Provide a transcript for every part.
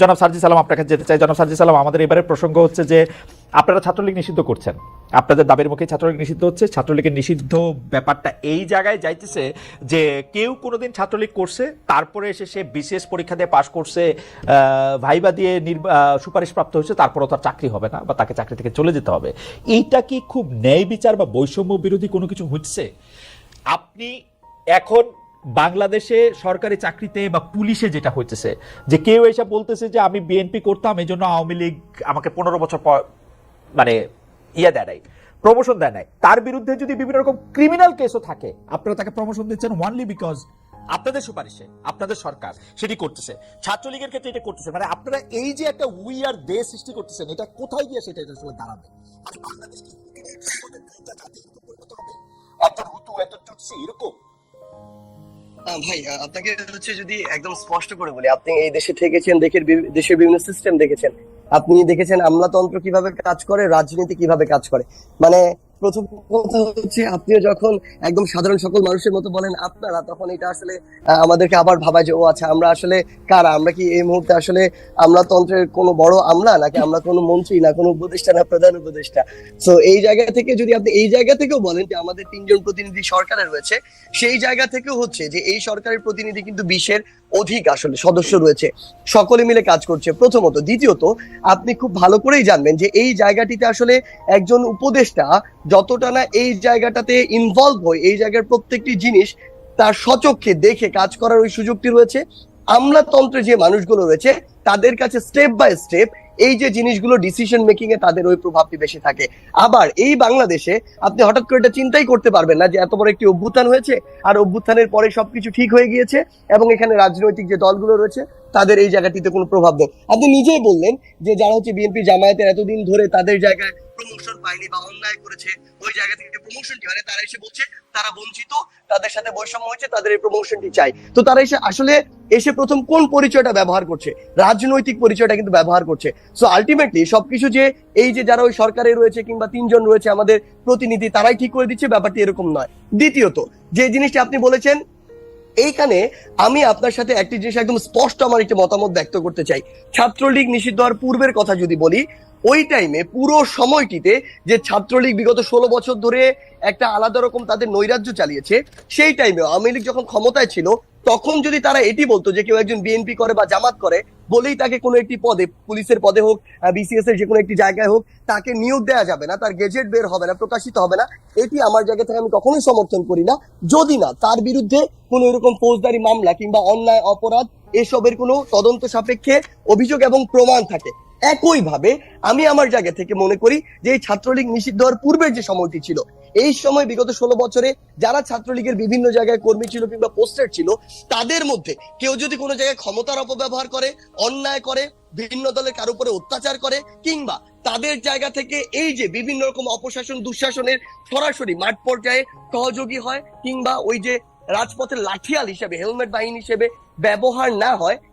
জনাব সার্জি সালাম আপনার কাছে যেতে চাই। জনাব সার্জি সালাম আমাদের এবারে প্রসঙ্গ হচ্ছে যে আপনারা ছাত্রলীগ নিষিদ্ধ করছেন। আপনাদের দাবির মুখে ছাত্রলীগ নিষিদ্ধ হচ্ছে ছাত্রলীগের নিষিদ্ধ ব্যাপারটা এই জায়গায় যাইতেছে যে কেউ কোনোদিন ছাত্রলীগ করছে তারপরে এসে সে বিশেষ পরীক্ষা দিয়ে পাশ করছে ভাইবা দিয়ে আহ, সুপারিশপ্রাপ্ত হয়েছে তারপরও তার চাকরি হবে না বা তাকে চাকরি থেকে চলে যেতে হবে। এইটা কি খুব ন্যায় বিচার বা বৈষম্য বিরোধী কোনো কিছু হচ্ছে? আপনি এখন বাংলাদেশে সরকারি চাকরিতে বা পুলিশে যেটা হইতেছে, যে কেউ এসে বলতেছে যে আমি বিএনপি করতাম এই জন্য আওয়ামী লীগ আমাকে পনেরো বছর পর মানে ইয়ে দেয় নাই প্রমোশন দেয় নাই। তার বিরুদ্ধে যদি বিভিন্ন রকম ক্রিমিনাল কেসও থাকে, আপনারা তাকে প্রমোশন দিচ্ছেন ওয়ানলি বিকজ আপনাদের সুপারিশে, আপনাদের সরকার সেটি করতেছে। ছাত্রলীগের ক্ষেত্রে এটা করতেছে। মানে আপনারা এই যে একটা উই আর দে সৃষ্টি করতেছেন, এটা কোথায় গিয়ে সেটা এটা আসলে দাঁড়াবে? বাংলাদেশ মতো পরিণত হবে? এত হুতু এত টুটসি এরকম? ভাই আপনাকে হচ্ছে যদি একদম স্পষ্ট করে বলি, আপনি এই দেশে থেকেছেন, দেশের দেশের বিভিন্ন সিস্টেম দেখেছেন। আপনি দেখেছেন আমলাতন্ত্র কীভাবে কাজ করে, রাজনীতি কীভাবে কাজ করে। মানে প্রথম কথা হচ্ছে আপনিও যখন একদম সাধারণ সকল মানুষের মতো বলেন আপনারা, তখন এটা আসলে আমাদেরকে আবার ভাবায় যে, ও আচ্ছা আমরা আসলে কারা? আমরা কি এই মুহূর্তে আসলে আমলাতন্ত্রের কোনো বড় আমলা নাকি আমরা কোনো মন্ত্রী, না কোনো উপদেষ্টা, না প্রধান উপদেষ্টা? তো এই জায়গা থেকে যদি আপনি, এই জায়গা থেকেও বলেন যে, আমাদের তিনজন প্রতিনিধি সরকারে রয়েছে, সেই জায়গা থেকেও হচ্ছে যে, এই সরকারের প্রতিনিধি কিন্তু বিশের অধিক আসলে সদস্য রয়েছে। সকলে মিলে কাজ করছে। প্রথমত, দ্বিতীয়ত, আপনি খুব ভালো করেই জানবেন যে এই জায়গাটিতে আসলে একজন উপদেষ্টা যতটা না এই জায়গাটাতে ইনভলভ হয়, এই জায়গার প্রত্যেকটি জিনিস তার সচক্ষে দেখে কাজ করার ওই সুযোগটি রয়েছে। আমলাতন্ত্রে যে মানুষগুলো রয়েছে, তাদের কাছে স্টেপ বাই স্টেপ এই যে জিনিসগুলো ডিসিশন মেকিং এ তাদের ওই প্রভাবটি বেশি থাকে। আবার এই বাংলাদেশে আপনি হঠাৎ করে এটা চিন্তাই করতে পারবেন না যে এত বড় একটি অভ্যুত্থান হয়েছে আর অভ্যুত্থানের পরে সবকিছু ঠিক হয়ে গিয়েছে এবং এখানে রাজনৈতিক যে দলগুলো রয়েছে, তাদের এই জায়গাটিতে কোনো প্রভাব নেই। আপনি নিজেই বললেন যে যারা হচ্ছে বিএনপি জামায়াতের এতদিন ধরে তাদের জায়গায় প্রমোশন পায়নি বা অন্যায় করেছে, ওই জায়গা থেকে প্রমোশনটি মানে তারা এসে বলছে, তারা বঞ্চিত, তাদের সাথে বৈষম্য হয়েছে, তাদের এই প্রমোশনটি চাই। তো তারা এসে, আসলে এসে প্রথম কোন পরিচয়টা ব্যবহার করছে? রাজনৈতিক পরিচয়টা কিন্তু ব্যবহার করছে। সো আলটিমেটলি সবকিছু যে, এই যে যারা ওই সরকারে রয়েছে কিংবা তিনজন রয়েছে আমাদের প্রতিনিধি, তারাই ঠিক করে দিচ্ছে, ব্যাপারটি এরকম নয়। দ্বিতীয়ত, যে জিনিসটি আপনি বলেছেন, এইখানে আমি আপনার সাথে একটি জিনিস একদম স্পষ্ট আমার একটি মতামত ব্যক্ত করতে চাই। ছাত্রলীগ নিষিদ্ধ হওয়ার পূর্বের কথা যদি বলি ওই টাইমে পুরো সময়টিতে যে ছাত্রলীগ বিগত ষোলো বছর ধরে একটা আলাদা রকম তাদের নৈরাজ্য চালিয়েছে, সেই টাইমে আওয়ামী লীগ যখন ক্ষমতায় ছিল, তখন যদি তারা এটি বলতো যে কেউ একজন বিএনপি করে বা জামাত করে, বলেই তাকে কোনো একটি পদে, পুলিশের পদে হোক বিসিএস এর যে কোনো একটি জায়গায় হোক, তাকে নিয়োগ দেওয়া যাবে না, তার গেজেট বের হবে না, প্রকাশিত হবে না, এটি আমার জায়গা থেকে আমি কখনোই সমর্থন করি না। যদি না, তার বিরুদ্ধে কোনো এরকম ফৌজদারি মামলা কিংবা অন্যায়, অপরাধ, এসবের কোনো তদন্ত সাপেক্ষে অভিযোগ এবং প্রমাণ থাকে। একইভাবে আমি আমার জায়গা থেকে মনে করি যে এই ছাত্রলীগ নিষিদ্ধ হওয়ার পূর্বের যে সময়টি ছিল, এই সময় বিগত ষোলো বছরে যারা ছাত্রলীগের বিভিন্ন জায়গায় কর্মী ছিল কিংবা পোস্টেড ছিল, তাদের মধ্যে কেউ যদি কোনো জায়গায় ক্ষমতার অপব্যবহার করে, অন্যায় করে বিভিন্ন দলের কারও উপরে অত্যাচার করে, কিংবা তাদের জায়গা থেকে এই যে বিভিন্ন রকম অপশাসন, দুঃশাসনের সরাসরি মাঠ পর্যায়ে সহযোগী হয়, কিংবা ওই যে রাজপথের লাঠিয়াল হিসেবে, হেলমেট বাহিনী হিসেবে ব্যবহার না হয়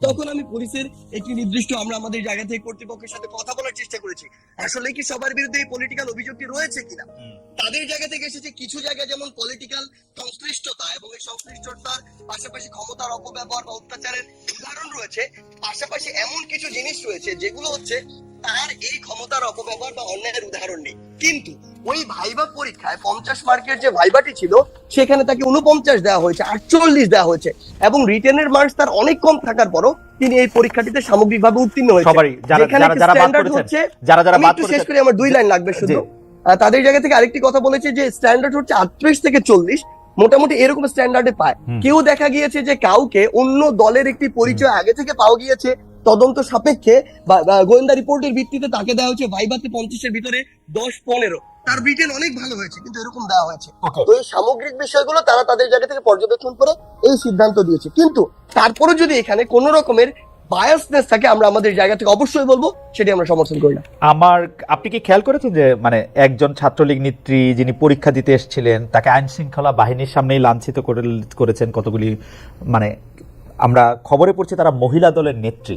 তখন আমি পুলিশের একটি নির্দিষ্ট আমরা আমাদের জায়গা থেকে কর্তৃপক্ষের সাথে কথা বলার চেষ্টা করেছি। আসলে কি সবার বিরুদ্ধে এই পলিটিক্যাল অভিযোগটি রয়েছে কিনা? তাদের জায়গা থেকে এসেছে কিছু জায়গায় যেমন পলিটিক্যাল সংশ্লিষ্টতা এবং এই সংশ্লিষ্টতার পাশাপাশি ক্ষমতার অপব্যবহার বা অত্যাচারের উদাহরণ রয়েছে। পাশাপাশি এমন কিছু জিনিস রয়েছে যেগুলো হচ্ছে তার এই ক্ষমতার অপব্যবহার বা অন্যায়ের উদাহরণ নেই। কিন্তু ওই ভাইবা পরীক্ষায় পঞ্চাশ মার্কের যে ভাইবাটি ছিল সেখানে তাকে উনপঞ্চাশ দেওয়া হয়েছে আটচল্লিশ দেওয়া হয়েছে এবং রিটেনের মার্কস তার অনেক কম থাকার পরও তিনি এই পরীক্ষাটিতে সামগ্রিকভাবে উত্তীর্ণ হয়েছে যারা যারা একটু শেষ করে আমার দুই লাইন লাগবে শুধু। তাদের জায়গা থেকে আরেকটি কথা বলেছে যে স্ট্যান্ডার্ড হচ্ছে আটত্রিশ থেকে চল্লিশ মোটামুটি এরকম স্ট্যান্ডার্ডে পায়। কেউ দেখা গিয়েছে যে কাউকে অন্য দলের একটি পরিচয় আগে থেকে পাওয়া গিয়েছে তদন্ত সাপেক্ষে গোয়েন্দা রিপোর্টের ভিত্তিতে তাকে দেওয়া হচ্ছে ভাইবাতে পঞ্চাশের ভিতরে দশ পনেরো। তার ব্রিটেন অনেক ভালো হয়েছে কিন্তু এরকম দেওয়া হয়েছে। তো এই সামগ্রিক বিষয়গুলো তারা তাদের জায়গা থেকে পর্যবেক্ষণ করে এই সিদ্ধান্ত দিয়েছে। কিন্তু তারপরে যদি এখানে কোন রকমের বায়াসনেস থাকে আমরা আমাদের জায়গা থেকে অবশ্যই বলব সেটি আমরা সমর্থন করি না। আমার আপনি কি খেয়াল করেছেন যে মানে একজন ছাত্রলীগ নেত্রী যিনি পরীক্ষা দিতে এসেছিলেন তাকে আইন শৃঙ্খলা বাহিনীর সামনেই লাঞ্ছিত করে করেছেন কতগুলি মানে আমরা খবরে পড়ছি তারা মহিলা দলের নেত্রী।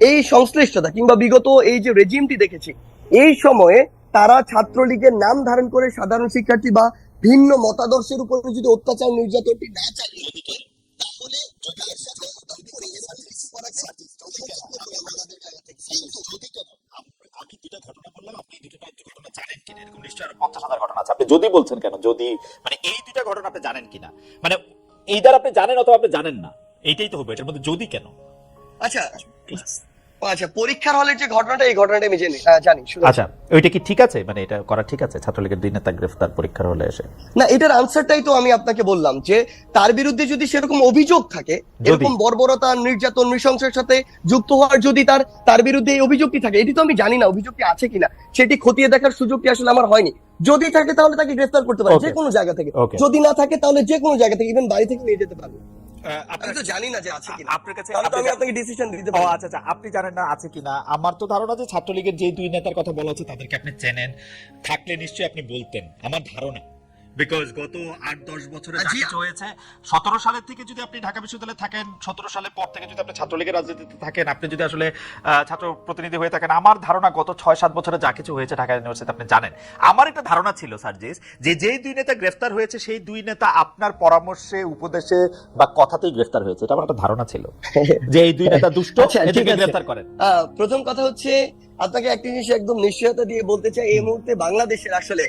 এই সংশ্লিষ্টতা কিংবা বিগত এই যে রেজিমটি দেখেছি, এই সময়ে তারা ছাত্রলীগের নাম ধারণ করে সাধারণ শিক্ষার্থী বা ভিন্ন মতাদর্শের উপরে যদি অত্যাচার নির্যাতনটি না চালিয়ে যদি বলছেন কেন? যদি মানে এই দুটা ঘটনা আপনি জানেন কিনা? মানে এই আপনি জানেন অথবা আপনি জানেন না? এইটাই তো হবে এটার মধ্যে যদি কেন? আচ্ছা আচ্ছা পরীক্ষার হলের যে ঘটনাটা এই ঘটনাটা আমি জানি জানি আচ্ছা ওইটা কি ঠিক আছে? মানে এটা করা ঠিক আছে? ছাত্রলীগের দুই নেতা গ্রেফতার পরীক্ষার হলে এসে? না এটার আনসারটাই তো আমি আপনাকে বললাম যে তার বিরুদ্ধে যদি সেরকম অভিযোগ থাকে এরকম বর্বরতা নির্যাতন নৃশংসের সাথে যুক্ত হওয়ার যদি তার তার বিরুদ্ধে এই অভিযোগটি থাকে এটি তো আমি জানি না অভিযোগটি আছে কিনা সেটি খতিয়ে দেখার সুযোগটি আসলে আমার হয়নি। যদি থাকে তাহলে তাকে গ্রেফতার করতে পারে. যে কোনো জায়গা থেকে। যদি না থাকে তাহলে যে কোনো জায়গা থেকে ইভেন বাড়ি থেকে নিয়ে যেতে পারবে। আমি তো জানি না যে আছে কিনা। আপনার কাছে আমি আপনাকে ডিসিশন দিতে পারি। আচ্ছা আচ্ছা আপনি জানেন না আছে কিনা। আমার তো ধারণা যে ছাত্রলীগের যে দুই নেতার কথা বলা হচ্ছে তাদেরকে আপনি চেনেন। থাকলে নিশ্চয়ই আপনি বলতেন। আমার ধারণা। বিকজ গত আট দশ বছরে যা কিছু হয়েছে সতেরো সালের থেকে যদি আপনি ঢাকা বিশ্ববিদ্যালয়ে থাকেন সতেরো সালের পর থেকে যদি আপনি ছাত্রলীগের রাজনীতিতে থাকেন আপনি যদি আসলে ছাত্র প্রতিনিধি হয়ে থাকেন আমার ধারণা গত ছয় সাত বছরে যা কিছু হয়েছে ঢাকা আপনি জানেন। আমার একটা ধারণা ছিল সার্জিস যে যেই দুই নেতা গ্রেফতার হয়েছে সেই দুই নেতা আপনার পরামর্শে উপদেশে বা কথাতেই গ্রেফতার হয়েছে। এটা আমার একটা ধারণা ছিল। যে এই দুই নেতা দুষ্ট আচ্ছা, এদেরকে গ্রেফতার করেন। আহ, প্রথম কথা হচ্ছে আপনাকে একটা জিনিস একদম নিশ্চয়তা দিয়ে বলতে চাই এই মুহূর্তে বাংলাদেশের আসলে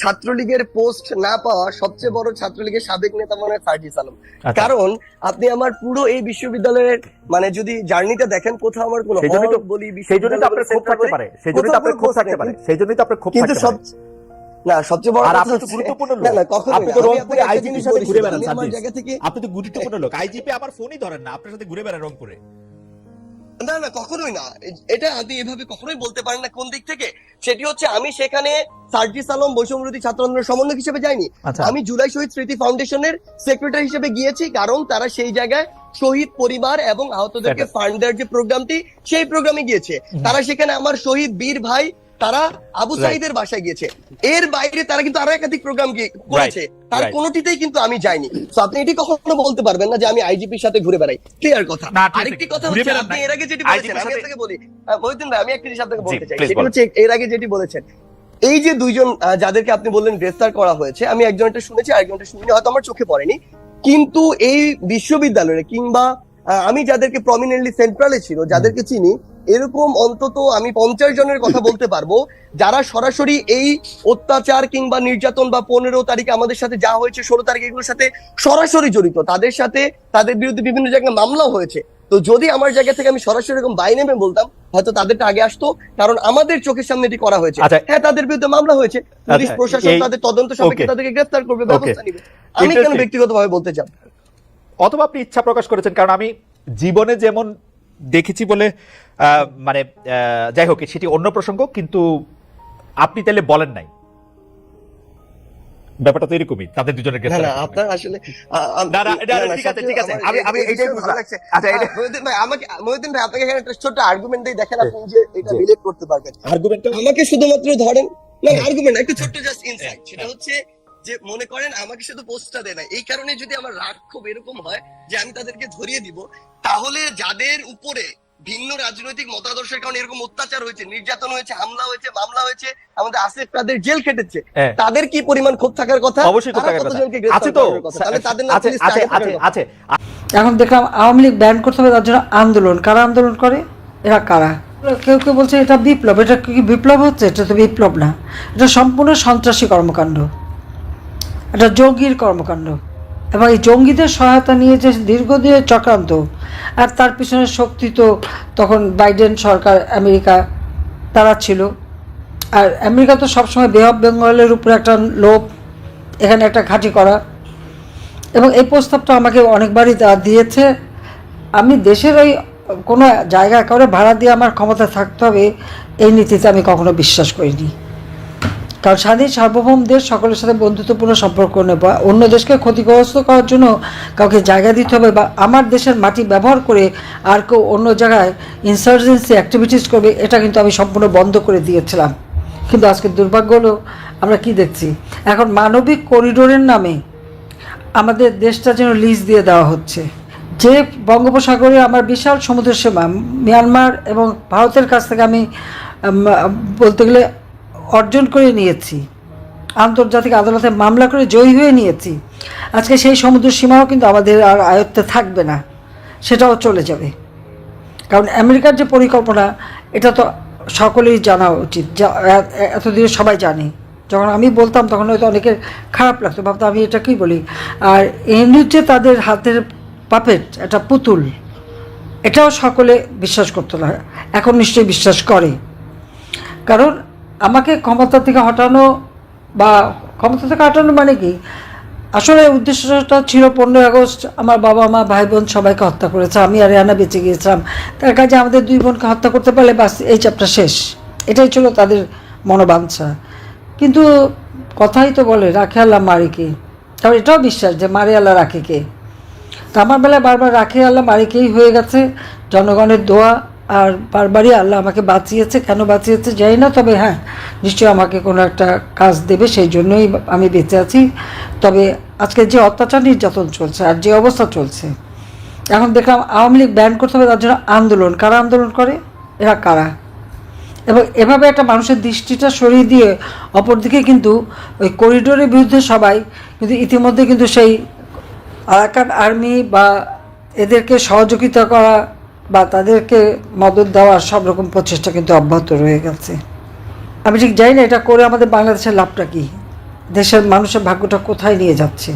ছাত্রলীগের পোস্ট না পাওয়া সবচেয়ে বড় ছাত্রলীগের সাবেক নেতা মনে হয় ফার্জিস আলম। আচ্ছা। কারণ আপনি আমার পুরো এই বিশ্ববিদ্যালয়ের মানে যদি জার্নিটা দেখেন কোথাও আমার কোনো সেই জন্যই তো- বলি সেই জন্যই তো আপনার ক্ষোভ থাকতে পারে। সেই জন্যই তো আপনার ক্ষোভ থাকতে পারে। সেই জন্যই তো আপনার ক্ষোভ কিন্তু থাকতে সব পারে না সবচেয়ে বড় কথা আপনি তো হচ্ছে- গুরুত্বপূর্ণ লোক। আপনি তো রংপুরে আইজিপির সাথে ঘুরে বেড়ান আপনি তো গুরুত্বপূর্ণ লোক। আইজিপি আমার ফোনই ধরেন না। আপনার সাথে ঘুরে বেড়ান রংপুরে। না না কখনোই না। এটা আপনি এভাবে কখনোই বলতে পারেন না কোন দিক থেকে। সেটি হচ্ছে আমি সেখানে সার্জিস আলম বৈষম্যবিরোধী ছাত্র আন্দোলনের সমন্বয়ক হিসেবে যাইনি। আচ্ছা। আমি জুলাই শহীদ স্মৃতি ফাউন্ডেশনের সেক্রেটারি হিসেবে গিয়েছি কারণ তারা সেই জায়গায় শহীদ পরিবার এবং আহতদেরকে. ফান্ড দেওয়ার যে প্রোগ্রামটি সেই প্রোগ্রামে গিয়েছে। তারা সেখানে আমার শহীদ বীর ভাই তারা আবু. সাইদের বাসায় গিয়েছে। এর বাইরে তারা কিন্তু আরও একাধিক প্রোগ্রাম করেছে। তার. কোনোটিতেই কিন্তু আমি যাইনি। তো আপনি এটি কখনো বলতে পারবেন না যে আমি আইজিপির সাথে ঘুরে বেড়াই। ক্লিয়ার কথা। আরেকটি কথা হচ্ছে আপনি এর আগে যেটি বলেছেন আমি আপনাকে বলি মহিউদ্দিন ভাই আমি একটা জিনিস আপনাকে বলতে চাই। সেটি হচ্ছে এর আগে যেটি বলেছেন এই যে দুইজন যাদেরকে আপনি বললেন গ্রেফতার করা হয়েছে আমি একজনটা শুনেছি আরেকজনটা শুনিনি হয়তো আমার চোখে পড়েনি। কিন্তু এই বিশ্ববিদ্যালয়ে কিংবা আমি যাদেরকে প্রমিনেন্টলি সেন্ট্রালে ছিল যাদেরকে চিনি এরকম অন্তত আমি পঞ্চাশ জনের কথা বলতে পারব যারা সরাসরি এই অত্যাচার কিংবা নির্যাতন বা পনেরো তারিখে আমাদের সাথে যা হয়েছে ষোলো তারিখ এগুলোর সাথে সরাসরি জড়িত তাদের সাথে তাদের বিরুদ্ধে বিভিন্ন জায়গায় মামলাও হয়েছে তো যদি আমার জায়গা থেকে আমি সরাসরি এরকম বাই নেমে বলতাম হয়তো তাদেরটা আগে আসতো কারণ আমাদের চোখের সামনে এটি করা হয়েছে আচ্ছা। হ্যাঁ তাদের বিরুদ্ধে মামলা হয়েছে পুলিশ আচ্ছা, প্রশাসন তাদের তদন্ত সাপেক্ষে. তাদেরকে গ্রেফতার করবে ব্যবস্থা নিবে আমি কেন. ব্যক্তিগতভাবে বলতে চাই অথবা আপনি ইচ্ছা প্রকাশ করেছেন কারণ আমি জীবনে যেমন দেখেছি বলে মানে যাই হোক সেটি অন্য প্রসঙ্গ কিন্তু আপনি তাহলে বলেন নাই ব্যাপারটা তো এরকমই তাদের দুজনের না গ্রেফতার না আপনার আসলে না, না, ঠিক আছে, ঠিক আছে। আমি- আমি এইটাই বুঝলাম। আচ্ছা, এটা- মহিউদ্দিন ভাই আমাকে মহিউদ্দিন ভাই আপনাকে এখানে একটা ছোট্ট আর্গুমেন্ট দিয়ে দেখেন আপনি যে এটা রিলেট করতে পারবেন আর্গুমেন্টটা আমাকে শুধুমাত্র ধরেন না আর্গুমেন্ট একটু ছোট্ট জাস্ট ইনসাইট সেটা হ্যাঁ। হচ্ছে যে মনে করেন আমাকে শুধু পোস্টটা দেয় না এই কারণে যদি আমার রাগ খুব এরকম হয় যে আমি তাদেরকে ধরিয়ে দিব তাহলে যাদের উপরে ভিন্ন রাজনৈতিক মতাদর্শের কারণে এরকম অত্যাচার হয়েছে নির্যাতন হয়েছে হামলা হয়েছে মামলা হয়েছে আমাদের আসিফ তাদের জেল খেটেছে হ্যাঁ। তাদের কি পরিমাণ ক্ষোভ থাকার কথা? অবশ্যই তারা থাকার কথা। আছে তো। তাদের আছে আছে আছে আছে। এখন দেখলাম আওয়ামী লীগ ব্যান করতে হবে তার জন্য আন্দোলন। কারা আন্দোলন করে? এরা কারা? কেউ কেউ বলছে এটা বিপ্লব। এটা কি বিপ্লব হচ্ছে? এটা তো বিপ্লব না। এটা সম্পূর্ণ সন্ত্রাসী কর্মকাণ্ড। এটা জঙ্গির কর্মকাণ্ড। এবং এই জঙ্গিদের সহায়তা নিয়ে যে দীর্ঘদিনের চক্রান্ত, আর তার পিছনে শক্তি তো তখন বাইডেন সরকার আমেরিকা, তারা ছিল। আর আমেরিকা তো সবসময় বে অফ বেঙ্গলের উপরে একটা লোভ, এখানে একটা ঘাঁটি করা। এবং এই প্রস্তাবটা আমাকে অনেকবারই দিয়েছে। আমি দেশের ওই কোনো জায়গা করে ভাড়া দিয়ে আমার ক্ষমতা থাকতে হবে, এই নীতিতে আমি কখনো বিশ্বাস করিনি। কারণ স্বাধীন সার্বভৌম দেশ সকলের সাথে বন্ধুত্বপূর্ণ সম্পর্ক নেব অন্য দেশকে ক্ষতিগ্রস্ত করার জন্য কাউকে জায়গা দিতে হবে, বা আমার দেশের মাটি ব্যবহার করে আর কেউ অন্য জায়গায় ইনসার্জেন্সি অ্যাক্টিভিটিস করবে, এটা কিন্তু আমি সম্পূর্ণ বন্ধ করে দিয়েছিলাম। কিন্তু আজকে দুর্ভাগ্য হলো, আমরা কি দেখছি? এখন মানবিক করিডোরের নামে আমাদের দেশটা যেন লিজ দিয়ে দেওয়া হচ্ছে। যে বঙ্গোপসাগরে আমার বিশাল সমুদ্র সীমা, মিয়ানমার এবং ভারতের কাছ থেকে আমি বলতে গেলে অর্জন করে নিয়েছি। আন্তর্জাতিক আদালতে মামলা করে জয়ী হয়ে নিয়েছি। আজকে সেই সমুদ্র সীমাও কিন্তু আমাদের আর আয়ত্তে থাকবে না। সেটাও চলে যাবে। কারণ আমেরিকার যে পরিকল্পনা, এটা তো সকলেই জানা উচিত। যা, এ- এ- সবাই জানে। যখন আমি বলতাম, তখন হয়তো অনেকের খারাপ লাগতো। ভাবতো আমি এটা কী বলি? আর এমনি যে তাদের হাতের পাপেট একটা পুতুল, এটাও সকলে বিশ্বাস করতো না। এখন নিশ্চয়ই বিশ্বাস করে। কারণ আমাকে ক্ষমতা থেকে হটানো বা ক্ষমতা থেকে হটানো মানে কি? আসলে উদ্দেশ্যটা ছিল পনেরোই আগস্ট, আমার বাবা মা ভাই বোন সবাইকে হত্যা করেছে। আমি আর রেহানা বেঁচে গিয়েছিলাম। তার কাজে আমাদের দুই বোনকে হত্যা করতে পারলে বাস, এই চ্যাপ্টার শেষ। এটাই ছিল তাদের মনোবাঞ্ছা। কিন্তু কথাই তো বলে রাখে আল্লাহ মারিকে। তারপর এটাও বিশ্বাস যে মারে আল্লাহ রাখে কে তো আমার বেলায় বারবার রাখে আল্লাহ মারিকেই হয়ে গেছে। জনগণের দোয়া আর বারবারই আল্লাহ আমাকে বাঁচিয়েছে। কেন বাঁচিয়েছে জানি না, তবে হ্যাঁ নিশ্চয়ই আমাকে কোনো একটা কাজ দেবে, সেই জন্যই আমি বেঁচে আছি। তবে আজকে যে অত্যাচার নির্যাতন চলছে আর যে অবস্থা চলছে, এখন দেখলাম আওয়ামী লীগ ব্যান করতে হবে তার জন্য আন্দোলন। কারা আন্দোলন করে? এরা কারা? এবং এভাবে একটা মানুষের দৃষ্টিটা সরিয়ে দিয়ে অপরদিকে কিন্তু ওই করিডোরের বিরুদ্ধে সবাই কিন্তু ইতিমধ্যে কিন্তু সেই আরাকান আর্মি বা এদেরকে সহযোগিতা করা বা তাদেরকে মদত দেওয়ার সব রকম প্রচেষ্টা কিন্তু অব্যাহত রয়ে গেছে। আমি ঠিক জানি না এটা করে আমাদের বাংলাদেশের লাভটা কী? দেশের মানুষের ভাগ্যটা কোথায় নিয়ে যাচ্ছে?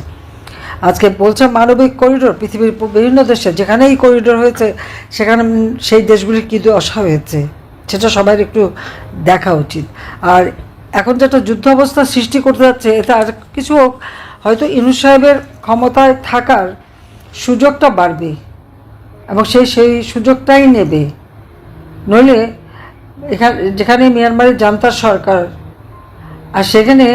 আজকে বলছে মানবিক করিডোর, পৃথিবীর বিভিন্ন দেশে যেখানেই করিডোর হয়েছে, সেখানে সেই দেশগুলির কী দশা হয়েছে। সেটা সবার একটু দেখা উচিত। আর এখন যেটা যুদ্ধ অবস্থা সৃষ্টি করতে যাচ্ছে, এতে আর কিছু হোক, হয়তো ইনু সাহেবের ক্ষমতায় থাকার সুযোগটা বাড়বে। এবং সেই সেই সুযোগটাই নেবে। নইলে এখানে, যেখানে মিয়ানমারের জান্তার সরকার। আর সেখানে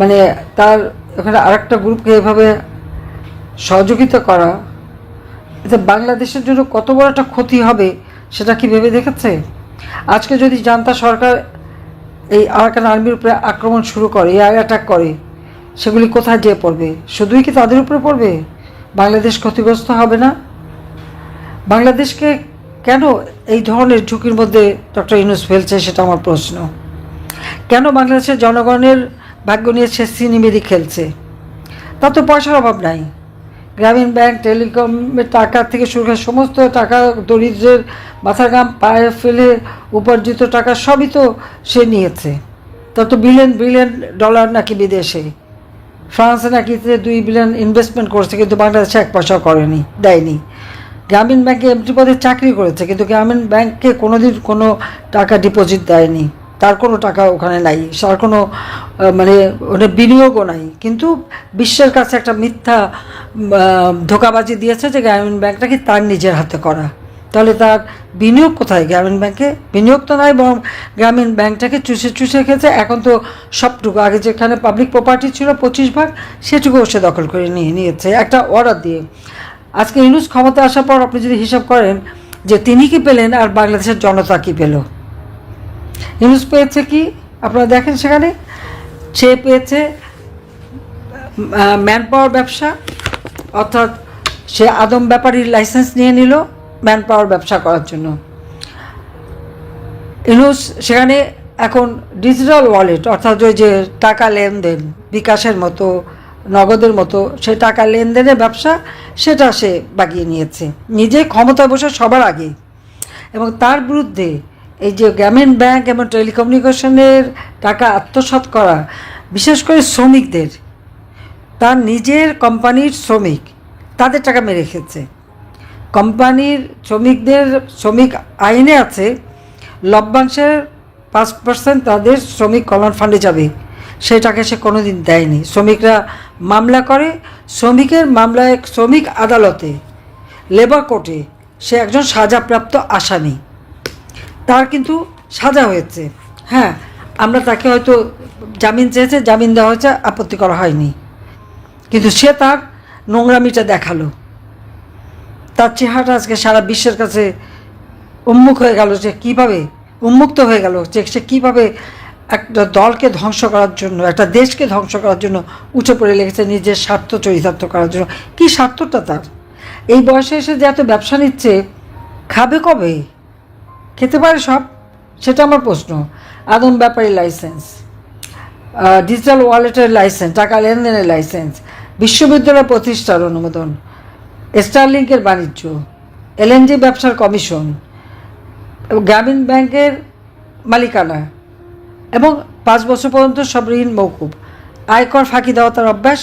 মানে তার ওখানে আরেকটা গ্রুপকে এভাবে সহযোগিতা করা, এতে বাংলাদেশের জন্য কত বড় একটা ক্ষতি হবে সেটা কি ভেবে দেখেছে? আজকে যদি জান্তা সরকার এই আরাকান আর্মির উপরে আক্রমণ শুরু করে এয়ার অ্যাটাক করে, সেগুলি কোথায় যেয়ে পড়বে? শুধুই কি তাদের উপরে পড়বে? বাংলাদেশ ক্ষতিগ্রস্ত হবে না? বাংলাদেশকে কেন এই ধরনের ঝুঁকির মধ্যে ডক্টর ইউনুস ফেলছে সেটা আমার প্রশ্ন। কেন বাংলাদেশের জনগণের ভাগ্য নিয়ে সে সিনেমেরি খেলছে? তা তো পয়সার অভাব নাই। গ্রামীণ ব্যাংক, টেলিকমের টাকা থেকে শুরু করে সমস্ত টাকা দরিদ্রের মাথার গাম পায়ে ফেলে উপার্জিত টাকা সবই তো সে নিয়েছে। তার তো বিলিয়ন বিলিয়ন ডলার নাকি বিদেশে? ফ্রান্সে নাকি দুই বিলিয়ন ইনভেস্টমেন্ট করছে কিন্তু বাংলাদেশে এক পয়সাও করেনি, দেয়নি। গ্রামীণ ব্যাংকে এমটি পদে চাকরি করেছে, কিন্তু গ্রামীণ ব্যাংকে কোনোদিন কোনো টাকা ডিপোজিট দেয়নি। তার কোনো টাকা ওখানে নাই। তার কোনো মানে ওটা বিনিয়োগও নাই। কিন্তু বিশ্বের কাছে একটা মিথ্যা ধোকাবাজি দিয়েছে যে গ্রামীণ ব্যাংকটা কি তার নিজের হাতে করা। তাহলে তার বিনিয়োগ কোথায়? গ্রামীণ ব্যাংকে বিনিয়োগ তো নাই, বরং গ্রামীণ ব্যাংকটাকে চুষে চুষে খেয়েছে। এখন তো সবটুকু, আগে যেখানে পাবলিক প্রপার্টি ছিল পঁচিশ ভাগ সেটুকুও সে দখল করে নিয়ে নিয়েছে। একটা অর্ডার দিয়ে। আজকে ইউনুস ক্ষমতা আসার পর আপনি যদি হিসাব করেন যে তিনি কি পেলেন আর বাংলাদেশের জনতা কি পেল। ইউনুস পেয়েছে কি? আপনারা দেখেন সেখানে। সে পেয়েছে ম্যান পাওয়ার ব্যবসা, অর্থাৎ সে আদম ব্যাপারীর লাইসেন্স নিয়ে নিল ম্যান পাওয়ার ব্যবসা করার জন্য। ইউনুস সেখানে এখন ডিজিটাল ওয়ালেট অর্থাৎ ওই যে টাকা লেনদেন বিকাশের মতো নগদের মতো সে টাকা লেনদেনের ব্যবসা, সেটা সে বাগিয়ে নিয়েছে। নিজে ক্ষমতায় বসে সবার আগে। এবং তার বিরুদ্ধে এই যে গ্রামীণ ব্যাংক এবং টেলিকমিউনিকেশনের টাকা আত্মসাৎ করা, বিশেষ করে শ্রমিকদের, তার নিজের কোম্পানির শ্রমিক, তাদের টাকা মেরে খেয়েছে। কোম্পানির শ্রমিকদের, শ্রমিক আইনে আছে, লভ্যাংশের পাঁচ পার্সেন্ট তাদের শ্রমিক কল্যাণ ফান্ডে যাবে। সেটাকে সে কোনোদিন দেয়নি। শ্রমিকরা মামলা করে, শ্রমিকের মামলায় শ্রমিক আদালতে, লেবার কোর্টে সে একজন সাজাপ্রাপ্ত আসামি। তার কিন্তু সাজা হয়েছে। হ্যাঁ আমরা তাকে হয়তো জামিন চেয়েছে, জামিন দেওয়া হয়েছে, আপত্তি করা হয়নি। কিন্তু সে তার নোংরামিটা দেখাল। তার চেহারাটা আজকে সারা বিশ্বের কাছে উন্মুখ হয়ে গেল যে কীভাবে উন্মুক্ত হয়ে গেল যে সে কীভাবে একটা দলকে ধ্বংস করার জন্য, একটা দেশকে ধ্বংস করার জন্য উঠে পড়ে লেগেছে নিজের স্বার্থ চরিতার্থ করার জন্য। কী স্বার্থটা তার? এই বয়সে এসে যে এত ব্যবসা নিচ্ছে, খাবে কবে? খেতে পারে সব? সেটা আমার প্রশ্ন। আদম ব্যাপারী লাইসেন্স ডিজিটাল ওয়ালেটের লাইসেন্স, টাকা লেনদেনের লাইসেন্স, বিশ্ববিদ্যালয় প্রতিষ্ঠার অনুমোদন, স্টারলিংকের বাণিজ্য এলএনজি ব্যবসার কমিশন, গ্রামীণ ব্যাংকের মালিকানা এবং পাঁচ বছর পর্যন্ত সব ঋণ মৌকুব আয়কর ফাঁকি দেওয়া তার অভ্যাস।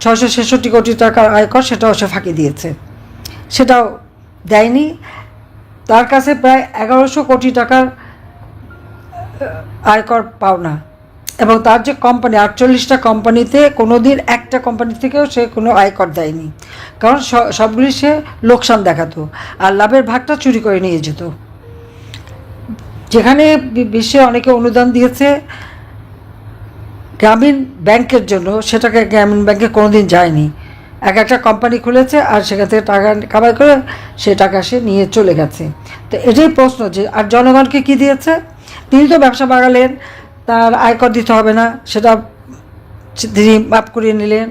ছশো ছেষট্টি কোটি টাকার আয়কর সেটাও সে ফাঁকি দিয়েছে। সেটাও দেয়নি। তার কাছে প্রায় এগারোশো কোটি টাকার আয়কর পাওনা। এবং তার যে কোম্পানি আটচল্লিশটা কোম্পানিতে কোনো দিন একটা কোম্পানি থেকেও সে কোনো আয়কর দেয়নি। কারণ সবগুলি সে লোকসান দেখাতো। আর লাভের ভাগটা চুরি করে নিয়ে যেত। যেখানে বিশ্বে অনেকে অনুদান দিয়েছে গ্রামীণ ব্যাংকের জন্য, সেটাকে গ্রামীণ ব্যাংকে কোনোদিন যায়নি। এক একটা কোম্পানি খুলেছে আর সেখান থেকে টাকা কামাই করে সে টাকা সে নিয়ে চলে গেছে। তো এটাই প্রশ্ন যে, আর জনগণকে কি দিয়েছে? তিনি তো ব্যবসা বাগালেন তার আয়কর দিতে হবে না, সেটা তিনি মাফ করিয়ে নিলেন।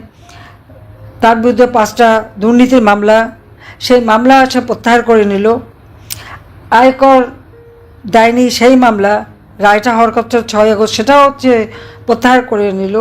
তার বিরুদ্ধে পাঁচটা দুর্নীতির মামলা, সেই মামলা সে প্রত্যাহার করে নিল। আয়কর দেয়নি সেই মামলা রায়টা হওয়ার কথা ছয় আগস্ট সেটাও হচ্ছে প্রত্যাহার করে নিল